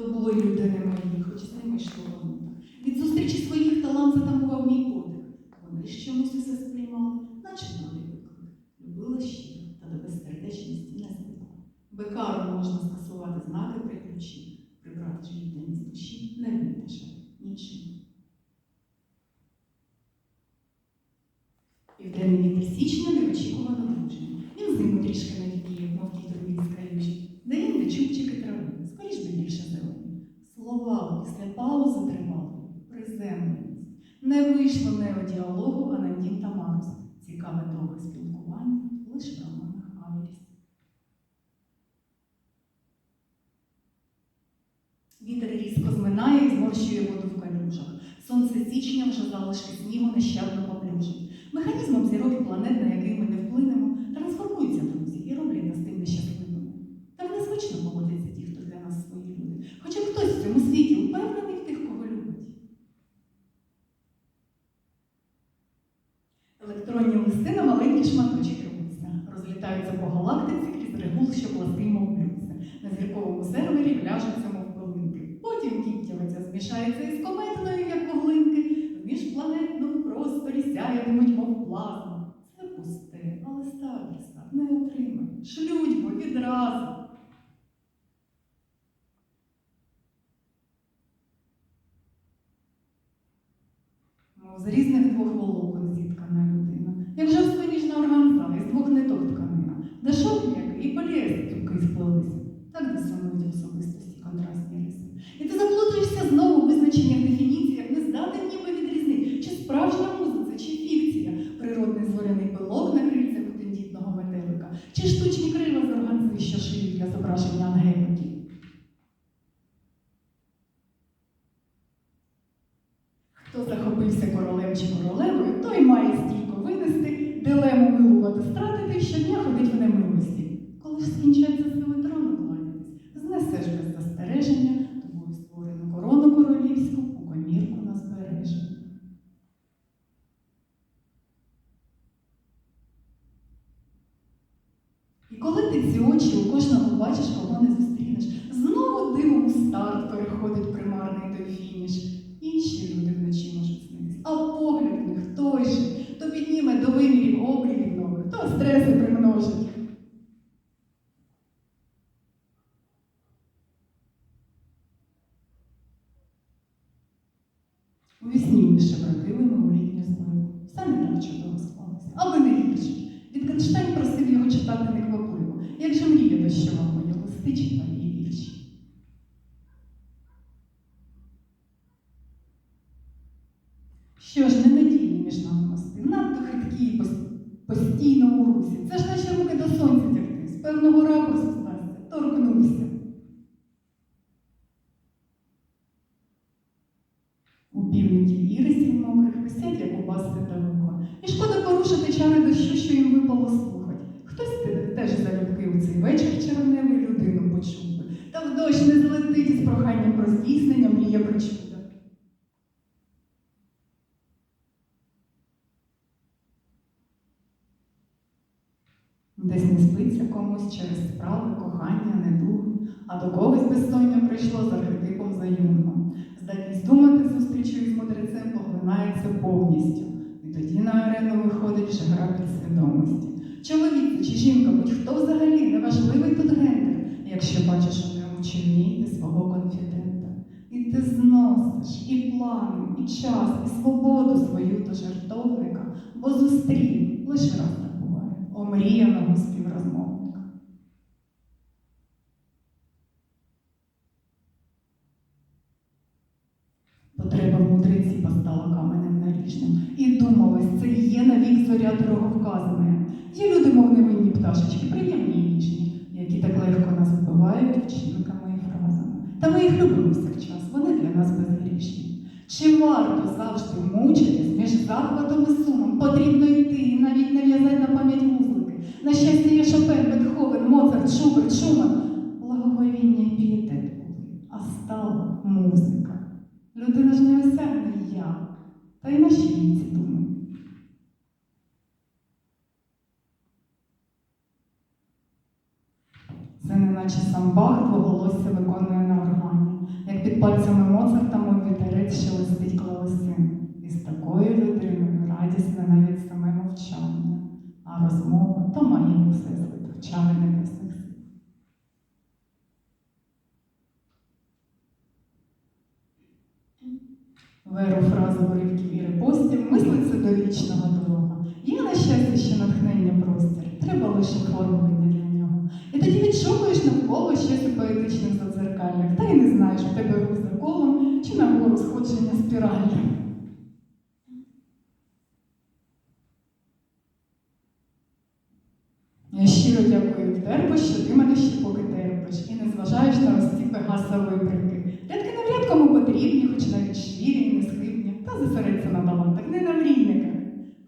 То були люди мої, хоч з ними йшло воно. Від зустрічі своїх талант затамував мій подих. Вони ж чомусь усе сприймали, наче долі виклик. Любила щиро, та до безсердечності не звикла. Бекару можна скасувати знаки при ключі, прибрати ж з душі не вмітеше зминає воду в калюжах. Сонце січня вже залишки снігу нещадно поплюжить. Механізмом зірок і планет, на який ми не вплинемо, трансформуються друзі і роблять нас тим нещасливими. Так незвично поводяться ті, хто для нас свої люди. Хоча хтось в цьому світі впевнений в тих, кого любить. Електронні листи на маленькі шматочки рвуться, розлітаються по галактиці крізь регул, що пласти мов. На зірковому сервері вляжуться, бо відразу. Мов з різних двох волокон зіткана людина. Як же споліжна органза із двох ниток тканина, де шов м'який і поліестер тюки сплелися. Так дисонують особистості контрастні риси. І ти заплутаєшся знову у визначеннях дефініціях, не здатен ніби відрізнити, чи справжня музика, Хто захопився королем чи королевою, той має стійко винести, дилему милувати стратити, щодня ходить в немилості. Коли ж скінчаться сили трону кланятись, знесеш без застереження тобою створену корону королівську у комірку на збереження. І коли ти ці очі у кожного бачиш, кого не зустрінеш, знову дивом у старт переходить примарний той фініш. Інші люди вночі можуть снитись, а погляд у них той же, то підніме до вимірів обрівів нових, то стреси примножить. У вісні лише бродили ми у літню зливу. Не так чудово склалося, аби не гірше. Віткенштейн просив його читати неквапливо, як же мрія дощова моя, листи читає і вірші. Що ж, ненадійні між нами мости, надто хиткі і пос- постійно у русі. Це ж наче руки до сонця тягти, з певного ракурсу стасться, торкнувся. У півників ірисів мокрих висять, як у та вуха. І шкода порушити чари дощу, що їм випало слухать. Хтось те- теж залюбки у цей вечір червневий людину почув. Та в дощ не злетить із проханням про здійснення мрія причуда. Десь не спиться комусь через справи, кохання, недуги, а до когось безсоння прийшло за архетипом за юнгом. Здатність думати зустрічю із мудрецем поглинається повністю. І тоді на арену виходить вже гра підсвідомості. Чоловік чи жінка, будь-хто взагалі, неважливий тут гендер, якщо бачиш у ньому чимні ти свого конфідента. І ти зносиш і плани, і час, і свободу свою до жертовника, бо зустрів лише раз омріяного співрозмовника. Потреба в мудриці постала каменем наріжним. І думалось, це є навік зоря дороговказане. Є люди, мов невинні пташечки, приємні і ніжні, які так легко нас вбивають вчинками і фразами. Та ми їх любимо всякчас, вони для нас безгрішні. Чи варто завжди мучитись між захватом і сумом? Потрібно йти і навіть не в'язати на пам'ять вузлики. На щастя, є Шопен, Бетховен, Моцарт, Шуберт, Шуман. Благоговіння і були, а стала музика. Людина ж не осягне я, та й наші віці думаю. Це неначе сам Бах двоголосся виконує на органі. як Під пальцями Моцарта мов вітерець шелестить клавесин. І з такою людиною радісне навіть саме мовчання, а розмова то має всесвіт в чари небесних сил. Веру фразу уривків і репостів мислиться до вічного дорога. Є на щастя ще натхнення простір, треба лише оформлення для нього. І тоді відшукуєш навколо щось у поетичних задзеркаллях, та й не знаєш, в тебе рух за колом чи нагору сходження спіралі. Я щиро Втерпу, що ти мене ще поки терпиш і не зважаєш на ось ці пегаса вибрики. Рядки навряд кому потрібні, хоч навіть швірі і несхибні, та зосередься на талантах, не на мрійниках.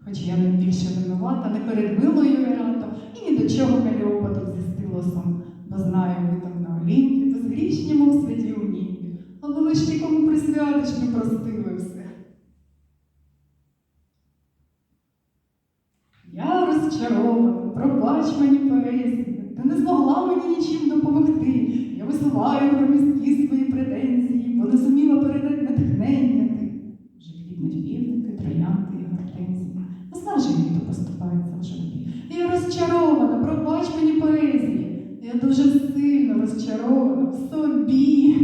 Хоч я не більше винувата, не перед милою Ератом, і ні до чого Каліопа зі стилосом, бо знаю видом на Олімпі, безгрішні, мов святі у німбі, але лиш нікому присвятиш, не простили все. Я розчарована, пробач мені поезія, ти не змогла мені нічим допомогти. Я висуваю про громістки свої претензії, бо не суміла передати натхнення ти. Вже квітнуть півники, троянти і гортензії. Наснажені то поступається в житті. Я розчарована, пробач мені поезії. Я дуже сильно розчарована в собі.